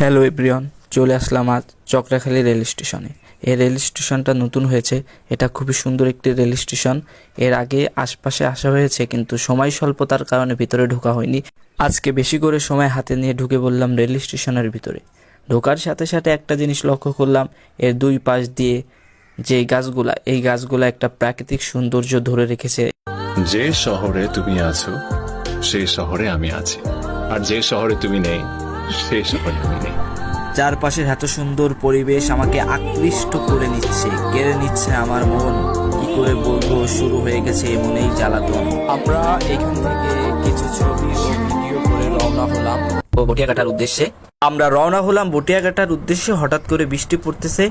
Hello everyone, চলে আসলাম আজ চক্রাখালী rail স্টেশনে। এই রেল স্টেশনটা নতুন হয়েছে, এটা খুবই সুন্দর একটি রেল স্টেশন। এর আগে আশপাশে আসা হয়েছে, কিন্তু সময় স্বল্পতার কারণে ভিতরে ঢোকা হয়নি। আজকে বেশি করে সময় হাতে নিয়ে ঢুকে বললাম রেল স্টেশনের ভিতরে। ঢোকার সাথে সাথে একটা জিনিস লক্ষ্য করলাম, এর দুই পাশ দিয়ে যে গাছগুলা, এই গাছগুলা একটা প্রাকৃতিক সৌন্দর্য ধরে রেখেছে। যে শহরে তুমি আছো সেই শহরে আমি আছি। আর যে শহরে তুমি নেই সেই হয়নি চারপাশের এত সুন্দর পরিবেশ আমাকে আকৃষ্ট করে নিচ্ছে কেড়ে নিচ্ছে আমার মন। কি করে বলব শুরু হয়ে গেছে মনেই জ্বালাতন। আমরা এখান থেকে কিছু ছবি বটিয়াঘাটার উদ্দেশ্যে। আমরা রওনা হলাম বটিয়াঘাটার উদ্দেশ্যে। হঠাৎ করে বৃষ্টি পড়তেছে,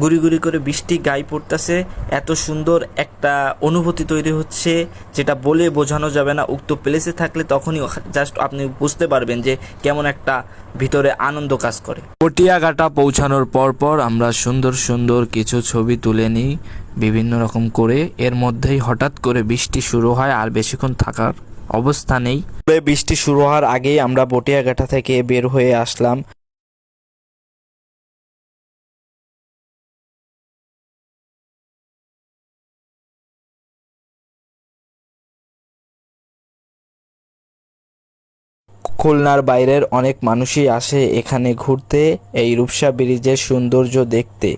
গুড়ি গুড়ি করে বৃষ্টি গায়ে পড়তেছে। এত সুন্দর একটা অনুভূতি তৈরি হচ্ছে, যেটা বলে বোঝানো যাবে না। উক্ত প্লেসে থাকলে তখনই জাস্ট আপনি বুঝতে পারবেন যে কেমন একটা ভিতরে আনন্দ কাজ করে। পটিয়াঘাটা পৌঁছানোর পর পর আমরা সুন্দর সুন্দর কিছু ছবি তুলে নিই, বিভিন্ন রকম করে। এর মধ্যেই হঠাৎ করে বৃষ্টি শুরু হয় আর বেশিক্ষণ থাকার অবস্থা নেই বৃষ্টি শুরু হওয়ার আগেই আমরা বটিয়াঘাটা থেকে বের হয়ে আসলাম। খুলনার বাইরের অনেক মানুষই আসে এখানে ঘুরতে, এই রূপসা ব্রিজের সৌন্দর্য দেখতে।